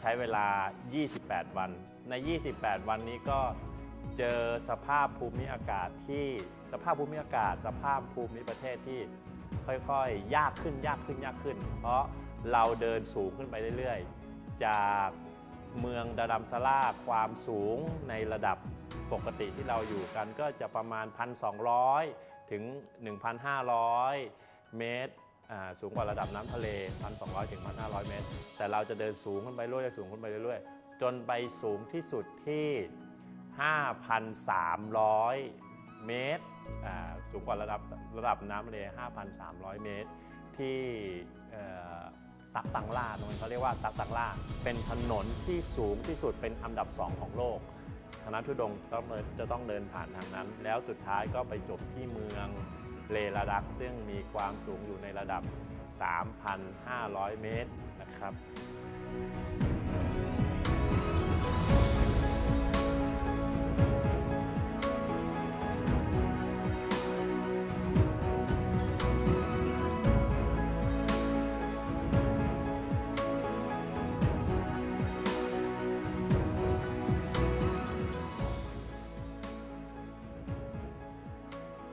ใช้เวลา 28 วัน ใน 28 วันนี้ก็เจอสภาพภูมิอากาศที่สภาพภูมิอากาศ สภาพภูมิประเทศที่ค่อยๆ ยากขึ้นยากขึ้นยากขึ้น เพราะเราเดินสูงขึ้นไปเรื่อยๆ จากเมืองดารัมซาร่าความสูงในระดับปกติที่เราอยู่กันก็จะประมาณ 1,200 ถึง 1,500 เมตร สูงกว่าระดับน้ำทะเล 1,200 ถึง 1,500 เมตร แต่เราจะเดินสูงขึ้นไปเรื่อยๆสูงขึ้นไปเรื่อยๆ จนไปสูงที่สุดที่ 5,300 เมตร สูงกว่าระดับระดับน้ำทะเล 5,300 เมตร ที่ตักตังล่าตรงนั้นเขาเรียกว่าตักตังล่า เป็นถนนที่สูงที่สุดเป็นอันดับสองของโลกคณะทุดงต้องเดินจะต้องเดินผ่านทางนั้น แล้วสุดท้ายก็ไปจบที่เมือง เลระดักซึ่งมีความสูงอยู่ในระดับ 3,500 เมตรนะครับ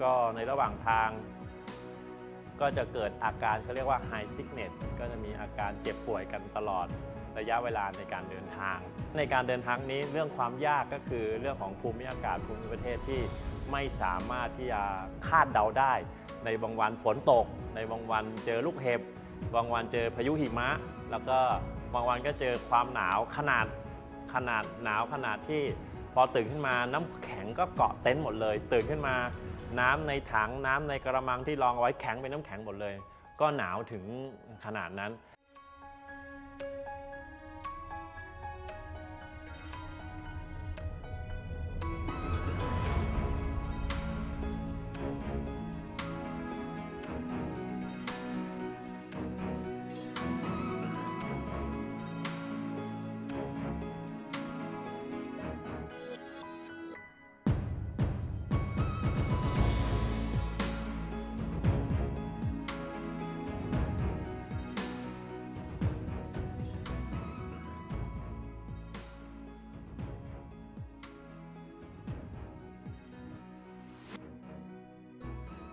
ก็ในระหว่างทาง ก็จะเกิดอาการเขาเรียกว่า high sickness ก็จะมีอาการเจ็บป่วยกันตลอดระยะเวลาในการเดินทาง ในการเดินทางนี้เรื่องความยากก็คือเรื่องของภูมิอากาศภูมิประเทศที่ไม่สามารถที่จะคาดเดาได้ ในบางวันฝนตก ในบางวันเจอลูกเห็บบางวันเจอพายุหิมะ แล้วก็บางวันก็เจอความหนาวขนาดขนาดหนาวขนาดที่พอตื่นขึ้นมาน้ำแข็งก็เกาะเต็นท์หมดเลย ตื่นขึ้นมา น้ำในถังน้ำในกระมังที่รองเอาไว้แข็งเป็นน้ำแข็งหมดเลย ก็หนาวถึงขนาดนั้น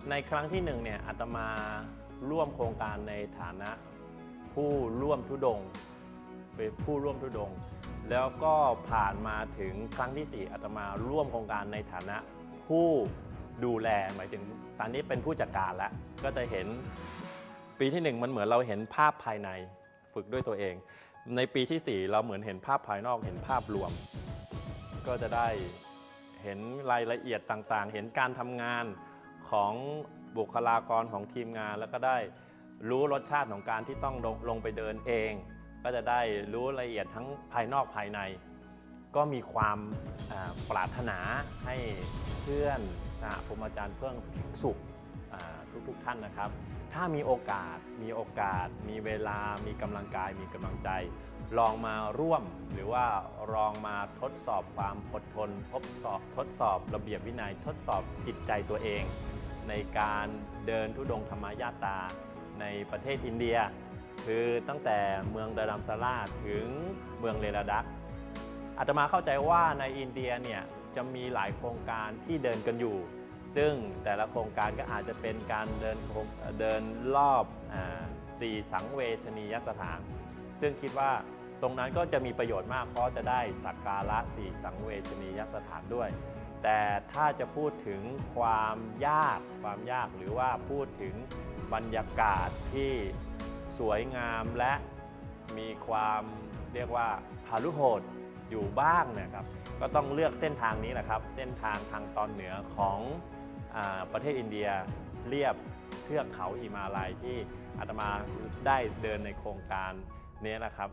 ในครั้งที่หนึ่งเนี่ยอาตมาร่วมโครงการในฐานะผู้ร่วมทุดงเป็นผู้ร่วมทุดง แล้วก็ผ่านมาถึงครั้งที่4อาตมาร่วมโครงการในฐานะผู้ดูแลหมายถึงตอนนี้เป็นผู้จัดการแล้วก็จะเห็นปีที่หนึ่งมันเหมือนเราเห็นภาพภายในฝึกด้วยตัวเอง ในปีที่สี่เราเหมือนเห็นภาพภายนอกเห็นภาพรวม ก็จะได้เห็นรายละเอียดต่างๆ เห็นการทำงาน ของบุคลากรของทีมงาน แล้วก็ได้รู้รสชาติของการที่ต้องลงลงไปเดินเอง ก็จะได้รู้รายละเอียดทั้งภายนอกภายใน ก็มีความปรารถนาให้เพื่อนสหพรหมอาจารย์เพื่อนสุข ทุกๆท่านนะครับ ถ้ามีโอกาสมีโอกาส มีเวลามีกำลังกาย มีกำลังใจ ลองมาร่วม หรือว่าลองมาทดสอบความอดทนทดสอบทดสอบระเบียบวินัยทดสอบจิตใจตัวเอง ในการเดินทุดงค์ธรรมยาตาในประเทศอินเดีย คือตั้งแต่เมืองดารัมซาร่าถึงเมืองเลลาดักอาตมาเข้าใจว่าในอินเดียเนี่ยจะมีหลายโครงการที่เดินกันอยู่ ซึ่งแต่ละโครงการก็อาจจะเป็นการเดินเดินรอบอสี่สังเวชนียสถาน ซึ่งคิดว่าตรงนั้นก็จะมีประโยชน์มากเพราะจะได้สักการะสี่สังเวชนียสถานด้วย แต่ถ้าจะพูดถึงความยากความยากหรือว่าพูดถึงบรรยากาศที่สวยงามและมีความเรียกว่าพาลุโหดอยู่บ้างเนะครับ ก็ต้องเลือกเส้นทางนี้แหละครับ เส้นทางทางตอนเหนือของ ประเทศอินเดียเรียบเทือกเขาอิมาลัยที่อาตมาได้เดินในโครงการนี้นะครับ